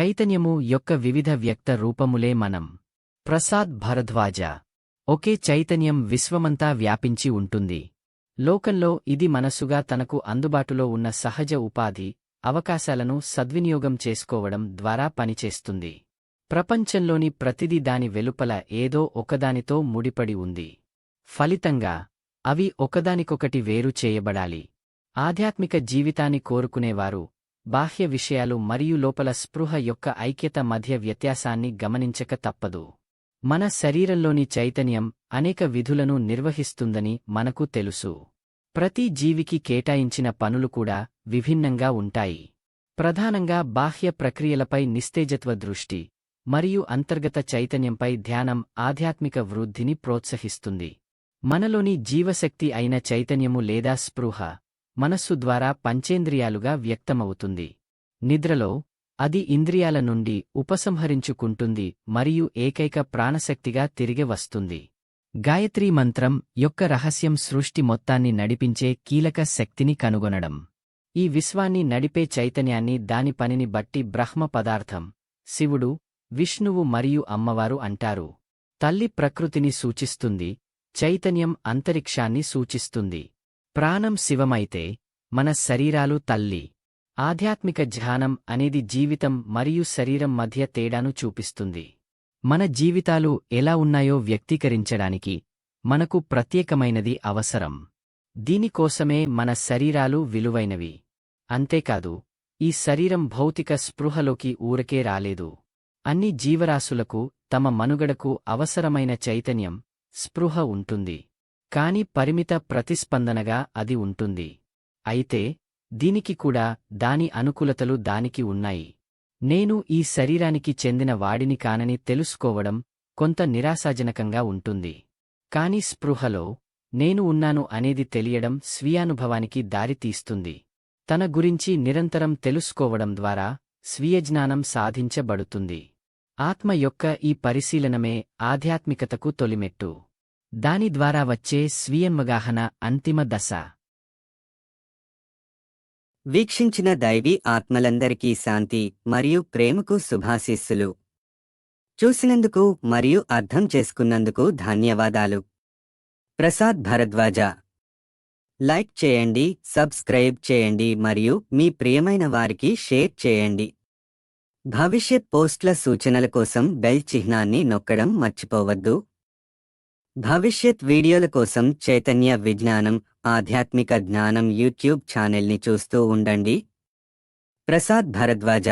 చైతన్యము యొక్క వివిధ వ్యక్త రూపములే మనం. ప్రసాద్ భరద్వాజ. ఒకే చైతన్యం విశ్వమంతా వ్యాపించి ఉంటుంది. లోకంలో ఇది మనసుగా తనకు అందుబాటులో ఉన్న సహజ ఉపాధి అవకాశాలను సద్వినియోగం చేసుకోవడం ద్వారా పనిచేస్తుంది. ప్రపంచంలోని ప్రతిదీ దాని వెలుపల ఏదో ఒకదానితో ముడిపడి ఉంది. ఫలితంగా అవి ఒకదానికొకటి వేరు చేయబడాలి. ఆధ్యాత్మిక జీవితాన్ని కోరుకునేవారు బాహ్య విషయాలు మరియు లోపల స్పృహ యొక్క ఐక్యత మధ్య వ్యత్యాసాన్ని గమనించక తప్పదు. మన శరీరంలోని చైతన్యం అనేక విధులను నిర్వహిస్తుందని మనకు తెలుసు. ప్రతి జీవికి కేటాయించిన పనులు కూడా విభిన్నంగా ఉంటాయి. ప్రధానంగా బాహ్య ప్రక్రియలపై నిస్తేజత్వ దృష్టి మరియు అంతర్గత చైతన్యంపై ధ్యానం ఆధ్యాత్మిక వృద్ధిని ప్రోత్సహిస్తుంది. మనలోని జీవశక్తి అయిన చైతన్యము లేదా స్పృహ మనస్సు ద్వారా పంచేంద్రియాలుగా వ్యక్తమవుతుంది. నిద్రలో అది ఇంద్రియాల నుండి ఉపసంహరించుకుంటుంది మరియు ఏకైక ప్రాణశక్తిగా తిరిగి వస్తుంది. గాయత్రీ మంత్రం యొక్క రహస్యం సృష్టి మొత్తాన్ని నడిపించే కీలక శక్తిని కనుగొనడం. ఈ విశ్వాన్ని నడిపే చైతన్యాన్ని దాని పనిని బట్టి బ్రహ్మ పదార్థం. శివుడు విష్ణువు మరియు అమ్మవారు అంటారు. తల్లి ప్రకృతిని సూచిస్తుంది చైతన్యం అంతరిక్షాన్ని సూచిస్తుంది. ప్రాణం శివమైతే మన శరీరాలు తల్లి. ఆధ్యాత్మిక ధ్యానం అనేది జీవితం మరియు శరీరం మధ్య తేడాను చూపిస్తుంది. మన జీవితాలు ఎలా ఉన్నాయో వ్యక్తీకరించడానికి మనకు ప్రత్యేకమైనది అవసరం. దీనికోసమే మన శరీరాలు విలువైనవి. అంతేకాదు ఈ శరీరం భౌతిక స్పృహలోకి ఊరకే రాలేదు. అన్ని జీవరాశులకు తమ మనుగడకు అవసరమైన చైతన్యం స్పృహ ఉంటుంది. కాని పరిమిత ప్రతిస్పందనగా అది ఉంటుంది. అయితే దీనికి కూడా దాని అనుకూలతలు దానికి ఉన్నాయి. నేను ఈ శరీరానికి చెందిన వాడిని కానని తెలుసుకోవడం కొంత నిరాశాజనకంగా ఉంటుంది. కాని స్పృహలో నేను ఉన్నాను అనేది తెలియడం స్వీయానుభవానికి దారితీస్తుంది తన గురించి నిరంతరం తెలుసుకోవడం ద్వారా స్వీయజ్ఞానం సాధించబడుతుంది. ఆత్మ యొక్క ఈ పరిశీలనమే ఆధ్యాత్మికతకు తొలిమెట్టు. దాని ద్వారా వచ్చే స్వీయన్మగాహన అంతిమ దశ. వీక్షించిన దైవీ ఆత్మలందరికీ శాంతి మరియు ప్రేమకు శుభాశీస్సులు. చూసినందుకు మరియు అర్థం చేసుకున్నందుకు ధన్యవాదాలు. ప్రసాద్ భరద్వాజ. లైక్ చేయండి సబ్స్క్రైబ్ చేయండి మరియు మీ ప్రియమైన వారికి షేర్ చేయండి. భవిష్యత్ పోస్ట్ల సూచనల కోసం బెల్ చిహ్నాన్ని నొక్కడం మర్చిపోవద్దు. భవిష్యత్ వీడియోల కోసం చైతన్య విజ్ఞానం ఆధ్యాత్మిక జ్ఞానం యూట్యూబ్ ఛానల్ని చూస్తూ ఉండండి. ప్రసాద్ భరద్వాజ